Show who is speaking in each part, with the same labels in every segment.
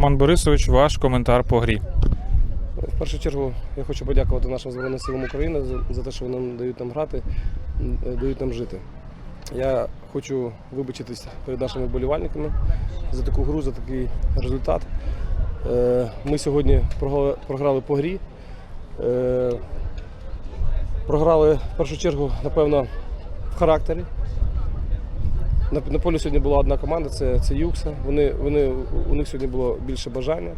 Speaker 1: Роман Борисович, ваш коментар по грі.
Speaker 2: В першу чергу я хочу подякувати нашим Збройним силам України за, те, що вони дають нам грати, дають нам жити. Я хочу вибачитись перед нашими вболівальниками за таку гру, за такий результат. Е, Ми сьогодні програли, програли по грі. Е, Програли в першу чергу, напевно, в характері. На, на полі сьогодні була одна команда, це, це Юкса. Вони, вони, у них сьогодні було більше бажання.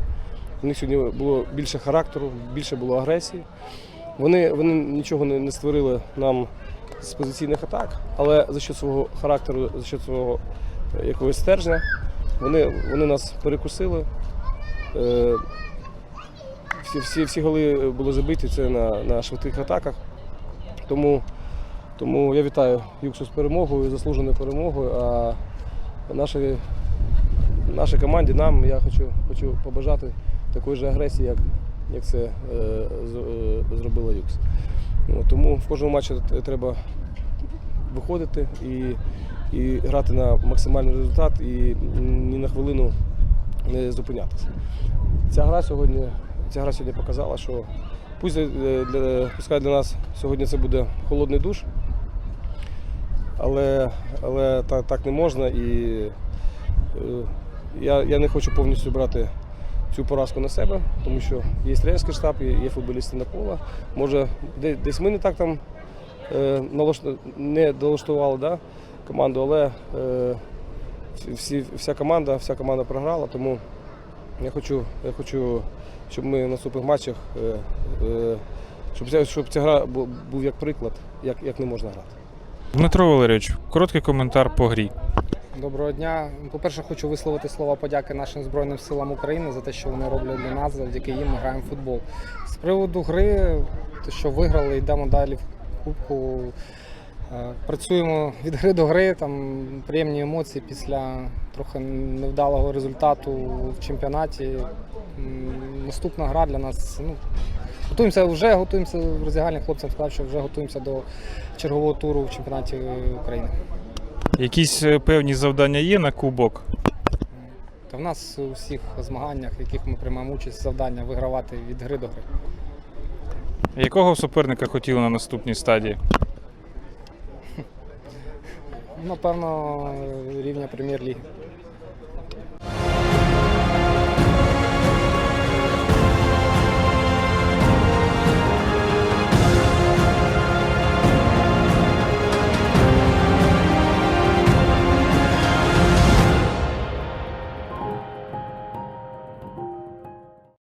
Speaker 2: У них сьогодні було більше характеру, більше було агресії. Вони, вони нічого не, не створили нам з позиційних атак, але за що свого характеру, за що свого е, якогось стержня, вони, вони нас перекусили. Е, Всі, всі, всі голи були забиті це на, на швидких атаках. Тому, тому я вітаю Юксу з перемогою, заслуженою перемогою. А нашій, нашій команді, нам я хочу, хочу побажати такої ж агресії, як, як це е, е, зробила Юкс. Ну, тому в кожному матчі треба виходити і, і грати на максимальний результат і ні на хвилину не зупинятися. Ця гра сьогодні, ця гра сьогодні показала, що пусть е, для, пускай для нас сьогодні це буде холодний душ, але, але так, так не можна. І е, я, я не хочу повністю брати цю поразку на себе, тому що є тренерський штаб, є, футболісти на поле. Може, десь ми не так там е, не долаштували да, команду, але е, всі, вся команда, вся команда програла, тому я хочу, я хочу, щоб ми в наступних матчах, щоб, ця, щоб ця гра був як приклад, як, як не можна грати.
Speaker 1: Дмитро Валерійович, короткий коментар по грі.
Speaker 3: Доброго дня. По-перше, хочу висловити слова подяки нашим Збройним силам України за те, що вони роблять для нас, завдяки їм ми граємо в футбол. З приводу гри, те, що виграли, йдемо далі в кубку. Е, Працюємо від гри до гри, там приємні емоції після трохи невдалого результату в чемпіонаті. Наступна гра для нас. Ну, готуємося вже готуємося в роздягальні хлопцям сказав, що вже готуємося до чергового туру в чемпіонаті України.
Speaker 1: Якісь е, певні завдання є на кубок?
Speaker 3: Та в нас у всіх змаганнях, в яких ми приймаємо участь, завдання вигравати від гри до гри.
Speaker 1: Якого суперника хотіли на наступній стадії?
Speaker 3: Напевно, рівня прем'єр-ліги.